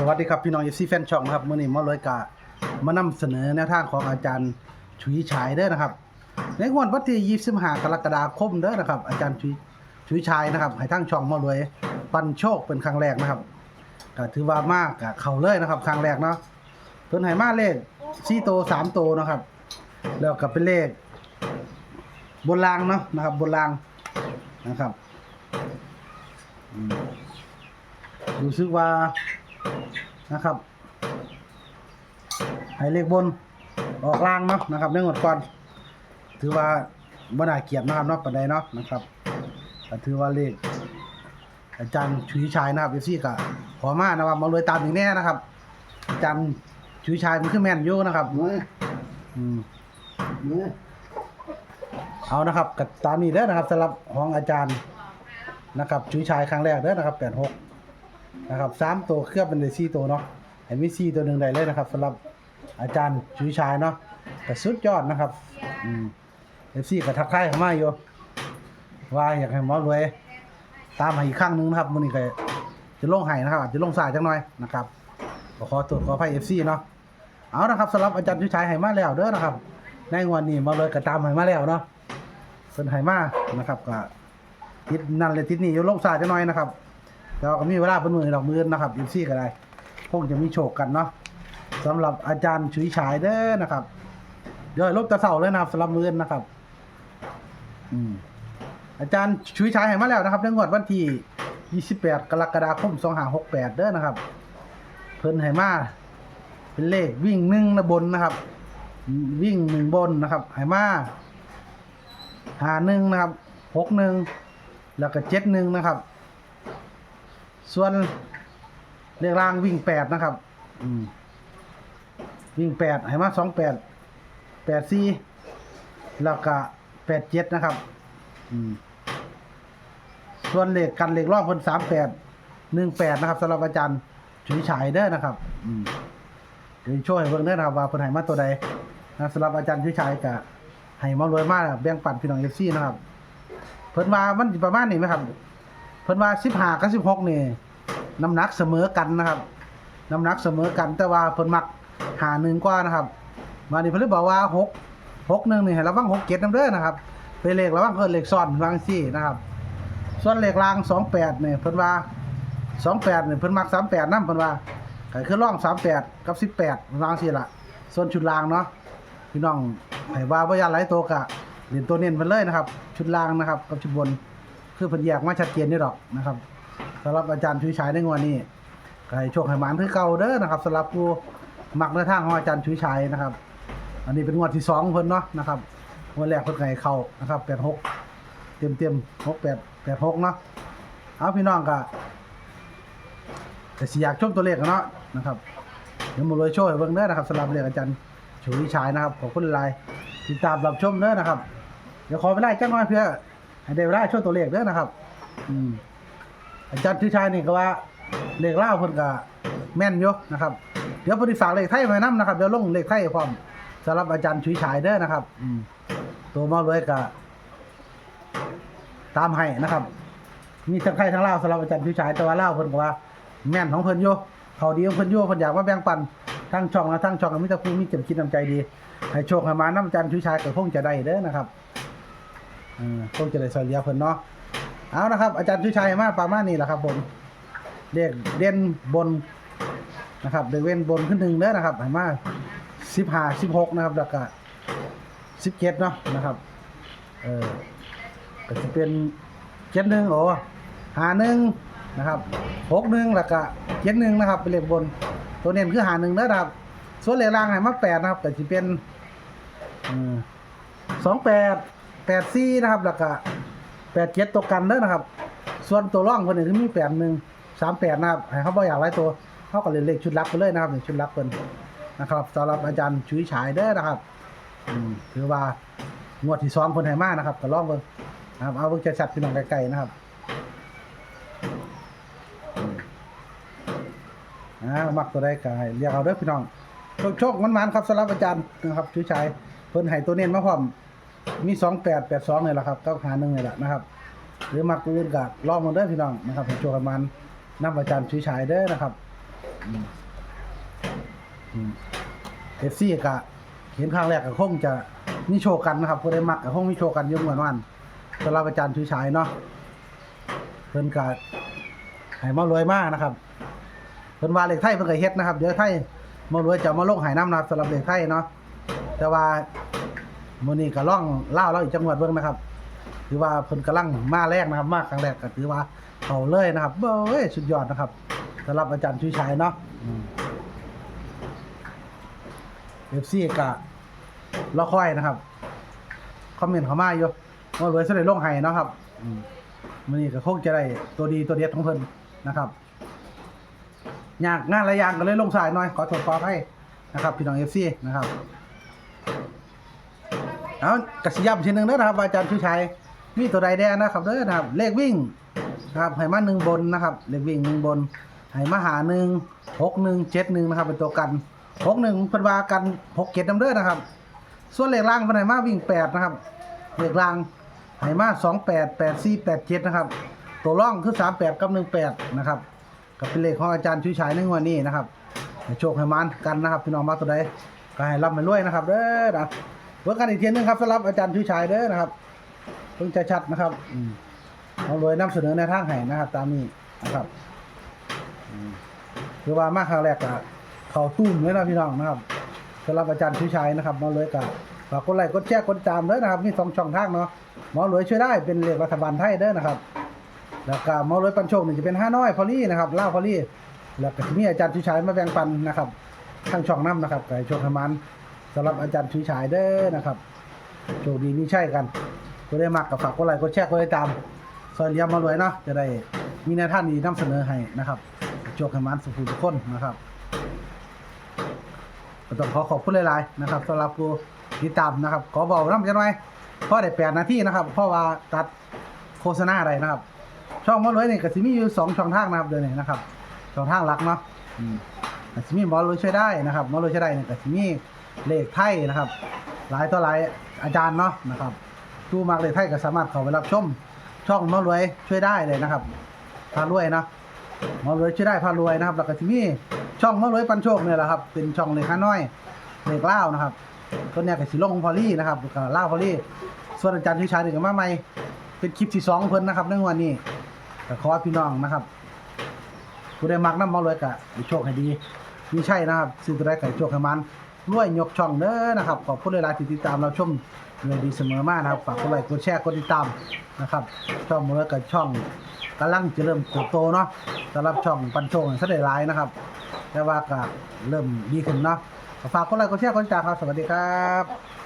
สวัสดีครับพี่น้องเอฟซีแฟนช่องนะครับมื่อนี้มาเลยกะมานำเสนอแนวทางของอาจารย์ชุยฉายเด้อนะครับ ในงวดวันที่25กรกฎาคมเด้อนะครับอาจารย์ชุยชุยฉายนะครับให้ทางช่องมาเลยปันโชคเป็นครั้งแรกนะครับก็ถือว่ามากกะเข้าเลยนะครับครั้งแรกเนาะเพิ่นให้มาเลข4โตว3โตนะครับ แล้วก็เป็นเลขบนรางเนาะนะครับบนรางนะครับรู้สึกว่า นะครับ ให้เลขบนออกล่างเนาะนะครับในงวดก่อน ถือว่าบ่น่าเกลียดนะครับเนาะปานใดเนาะนะครับก็ถือว่าเลขอาจารย์ชุยชายนะครับเอฟซีก็ขอมานะครับมาเลยตามอีกแน่นะครับ อาจารย์ชุยชายมันคือแม่นอยู่นะครับมืออืมมือเอานะครับกับตามนี้เด้อนะครับสำหรับของอาจารย์นะครับชุยชายครั้งแรกเด้อนะครับ86 นะครับสามตัวเคลือบเป็นเลย4ตัวเนาะเห็นมี4ตัวหนึ่งได้เลยนะครับสำหรับอาจารย์ชุยชายเนาะก็สุดยอดนะครับอืม FC ก็ทักทายเข้ามาอยู่ว่าอยากให้หมอรวย ตามให้อีกครั้งหนึงนะครับมื้อนี้ก็จะลงให้นะครับอาจจะลงสายจังหน่อยนะครับขอตรวจขออภัย FC เนาะเอานะครับสำหรับอาจารย์ชุยชายให้มาแล้วเด้อนะครับ ในวันนี้มาเลยก็ตามให้มาแล้วเนาะเพิ่นให้มานะครับก็ทิศนั่นเลยทิศนี้อยู่ลงสายจังหน่อยนะครับ แล้วก็มีเวลาเพิ่นมือดอกมือนะครับอีซี่ก็ได้คงจะมีโชคกันเนาะสำหรับอาจารย์ชุยฉายเด้อนะครับเดี๋ยวลบตะเสาเลยนะครับสำหรับมือนะครับ อืมอาจารย์ชุยฉายให้มาแล้วนะครับในงวดวันที่ 28 กรกฎาคม 2568 เด้อนะครับ เพิ่นให้มาเป็นเลขวิ่งหนึ่งนะบนนะครับ วิ่งหนึ่งบนนะครับให้มาหาหนึ่งนะครับหกหนึ่งแล้วก็เจ็ดหนึ่งนะครับ ส่วนเลขล่างวิ่งแปดนะครับ อืม วิ่งแปดให้มาสองแปดแปดสี่แล้วก็แปดเจ็ดนะครับ อืม ส่วนเลขกันเลขรอบคนสามแปดหนึ่งแปดนะครับสำหรับอาจารย์ฉุยฉายเด้อนะครับ อืมเดี๋ยวช่วยเบิ่งเด้อนะครับว่าเพิ่นให้มาตัวใดนะสำหรับอาจารย์ฉุยฉายกับให้มารวยมากแบ่งปันพี่น้องเอฟซีนะครับ เพิ่นว่ามันสิประมาณนี้ไหมครับ พิ่นว่าสิบห้ากับสิบหกนี่น้ำหนักเสมอกันนะครับน้ำหนักเสมอกันแต่ว่าเพิ่นมักหาหนึ่งกว่านะครับมานี่เพิ่นเลยบอกว่าหกหกหนึ่งนี่ให้ระวังหกเจ็ดน้ำเด้อนะครับเป็นเลขระวังเพิ่นเลขซ้อนวาจังซี่นะครับ ส่วนเลขรางสองแปดเนี่ยเพิ่นว่าสองแปดเนี่ยเพิ่นมักสามแปดนั่นเพิ่นว่าก็คือร่องสามแปดกับสิบแปดวาจังซี่ละส่วนชุดรางเนาะพี่น้องให้ว่าบ่ยานหลายตัวกะเรียนตัวเน้นไปเลยนะครับ ชุดล่างนะครับกับชุดบน คือเพิ่นแยกมาชัดเจนนี่ดอกนะครับสำหรับอาจารย์ชุยชายในงวดนี้ก็ให้โชคให้หมานคือเก่าเด้อนะครับสำหรับผู้มักในทางของอาจารย์ชุยชายนะครับ อันนี้เป็นงวดที่สองของเพิ่นเนาะนะครับงวดแรกเพิ่นก็ให้เข้านะครับ86เต็มเต็ม68 86เนาะเอาพี่น้องก็ก็สิอยากชมตัวเลขกันเนาะนะครับเดี๋ยวมาเลยโชว์ให้เบิ่งเด้อนะครับสำหรับเลขอาจารย์ชูวิชายนะครับขอบคุณหลายติดตามรับชมเด้อนะครับเดี๋ยวขอเวลาจังหน่อยเพื่อ ให้ได้เวลาช่วยตัวเลขเด้อนะครับ อืมอาจารย์ชูชายนี่ก็ว่าเลขเล่าเพิ่นก็แม่นอยู่นะครับ เดี๋ยวเพอดีฝากเลขไทยไว้นํนะครับเดี๋ยวลงเลขไทยพร้อมสำหรับอาจารย์ชูชายเด้อนะครับ อืมตัวมารวยก็ตามให้นะครับ มีทั้งไทยทั้งลาวสำหรับอาจารย์ชูชายแต่ว่าลาวเพิ่นก็ว่า แม่นของเพิ่นอยู่เขาดีของเพิ่นอยู่เพิ่นอยากมาแบ่งปันทั้งช่องและทั้งช่องก็มีแต่ผู้มีเจ็บคิดน้ำใจดีให้โชคให้มาน้ำจันทร์ชุยชายก็คงจะได้เด้อนะครับ ออคงจะได้ซอยเหลียเพิ่นเนาะเอานะครับ อาจารย์ชุชายมาประมาณนี้แหละครับผมเด็กเด่นบนนะครับเด็กเว้นบนขึ้นหนึ่งเด้อนะครับให้มาสิบห้าสิบหกนะครับแล้วก็สิบเจ็ดเนาะนะครับเออก็จะเป็นเจ็ดหนึ่งโอ้หาหนึ่งนะครับหกหนึ่งแล้วก็เจ็ดหนึ่งนะครับ เป็นเลขบน ตัวเน้นคือหาหนึ่งนะครับ ส่วนเลือล่างให้มาแปดนะครับแต่จะเป็นสองแปด แปดสี่นะครับแล้วก็แปดเจ็ดตัวกันเด้อนะครับ ส่วนตัวร่องคนหนึ่งที่มีแปดหนึ่งสามแปดนะครับให้เขาบอกอยากไล่ตัวเขาก็เลยเลขชุดลับไปเลยนะครับในชุดลับเพิ่นนะครับสำหรับอาจารย์ชุยฉายเด้อนะครับถือว่างวดที่สองคนไหมากนะครับก็ลองเบิ่งนะครับเอาเบิ่งจะชัดพี่น้องไกลๆนะครับอ่ามักตัวได้ก็ให้เรียกเอาเด้อพี่น้องโชคโชคมันมันครับสำหรับอาจารย์นะครับชูชายเพิ่นให้ตัวเน้นมาพร้อม มีสองแปดแปดสองนี่แหละครับก็หาหนึ่งนี่แหละนะครับ หรือมักตัวอื่นก็ลองมาเด้อพี่น้องนะครับให้โชคให้มันนำอาจารย์ชูชายเด้อนะครับเอฟซีก็เห็นครั้งแรกก็คงจะมีโชว์กันนะครับผู้ได้มักก็คงมีโชว์กันยุ่งเหมือนวันสำหรับอาจารย์ชูชายเนาะเพิ่นก็ให้มารวยมากนะครับเพิ่นว่าเลขไทยเพิ่นก็เฮ็ดนะครับเดี๋ยวไทยมารวยจะมาลงหายน้ำนะครับสำหรับเลขไทยเนาะแต่ว่า มื้อนี้ก็ล่องเล่าเราอีกจังหวัดเบิ่งนะครับ ถือว่าเพิ่นกำลังมาแรกนะครับ มาครั้งแรกก็ถือว่าเขาเลยนะครับเบ้ยสุดยอดนะครับสำหรับอาจารย์ชูชัยเนาะเอฟซีก็รอคอยนะครับคอมเมนต์เขามาอยู่ว่าเลยสได้ลงให้เนาะครับมมื้อนี้ก็คงจะได้ตัวดีตัวเด็ดของเพิ่นนะครับยากงานหลายอย่างก็เลยลงสายหน่อยขอโทษขออภัยนะครับ พี่น้องเอฟซีนะครับ เอากระสิย้ำทีหนึ่งนะครับอาจารย์ชูชัยมีตัวใดแดงนะครับเด้อนะครับ เลขวิ่งนะครับให้มาหนึ่งบนนะครับ เลขวิ่งหนึ่งบนให้มาหาหนึ่งหกหนึ่งเจ็ดหนึ่งนะครับ เป็นตัวกันหกหนึ่งเพิ่นว่ากันหกเจ็ดนำเด้อนะครับ ส่วนเลขล่างเพิ่นให้มาวิ่งแปดนะครับ เลขล่างให้มาสองแปดแปดสี่แปดเจ็ดนะครับ ตัวร่องคือสามแปดกับหนึ่งแปดนะครับก็เป็นเลขของอาจารย์ชูชัยในงวดนี้นะครับให้โชคให้มันกันนะครับพี่น้องมาตัวใดก็ให้รับไปรวยนะครับเด้อนะ เวิร์กกันอีกทีนึงครับสำหรับอาจารย์ชูชายเด้อนะครับเพิ่งจะชัดนะครับอืมเอาเลยนำเสนอในทางให้นะครับ ตามนี้นะครับคือว่ามากครั้งแรกก็เขาตุ้มเลยนะพี่น้องนะครับสำหรับอาจารย์ชูชายนะครับมาเลยกับฝากกดไลค์กดแชร์กดตามเด้อนะครับมีสองช่องทางเนาะหมอรวยช่วยได้เป็นเลขรัฐบาลไทยเด้อนะครับ แล้วก็หมอรวยปันโชคนี่จะเป็นห้าน้อยพอลี่นะครับเล่าพอลี่แล้วก็จะมีอาจารย์ชูชายมาแบ่งปันนะครับทางช่องน้ำนะครับไก่โชคให้มัน สำหรับอาจารย์ชูชายเด้อนะครับโชคดีมีใช่กันก็ได้มักกับฝากกดไลค์กดแชร์กดติดตามซอยเลี้ยมมารวยเนาะจะได้มีแนวท่านดีนำเสนอให้นะครับโชคให้มันสุขทุกคนนะครับก็ต้องขอขอบคุณหลายๆนะครับสำหรับผู้ติดตามนะครับ ขอบอกน้ำจะหน่อยพราะได้แปดนาทีนะครับพราะว่าตัดโฆษณาอะไรนะครับ ช่องมารวยเนี่ยก็สิมีอยู่สองช่องทางนะครับเดี๋ยวนี้นะครับช่องทางหลักเนาะอืมอาจจะมีหมอรวยช่วยได้นะครับมอรวยช่วยได้เนี่ยก็จะมี เลขไทยนะครับ หลายต่อหลายอาจารย์เนาะนะครับตู้มากเลขไทยก็สามารถเข้าไปรับชมช่องหมอรวยช่วยได้เลยนะครับพารวยนะหมอรวยช่วยได้พารวยนะครับแล้วก็จะมีช่องหมอรวยปันโชคเนี่ยแหละครับ เป็นช่องเลขาน้อยเลขเล่านะครับตัวเนี้ยก็สิลงพอลี่นะครับแล้วก็เล่าพอลี่ส่วนอาจารย์ที่ชายนี่ก็มาใหม่เป็นคลิปที่สองเพิ่นนะครับในวันนี้ก็ขอพี่น้องนะครับผู้ได้มักน้ำมอเลยกะให้โชคให้ดีมีใช่นะครับซื้อตัวได้ไก่โชคให้มัน รวยยกช่องเด้อนะครับ ขอบคุณหลายๆที่ติดตามเราชมเงินดีเสมอมากนะครับ ฝากกดไลค์กดแชร์กดติดตามนะครับ ช่องมือกับช่องกำลังจะเริ่มเติบโตเนาะสำหรับช่องปันโชงสัได้หลายนะครับ แต่ว่าก็เริ่มดีขึ้นเนาะฝากกดไลค์กดแชร์กดติดตามครับ สวัสดีครับ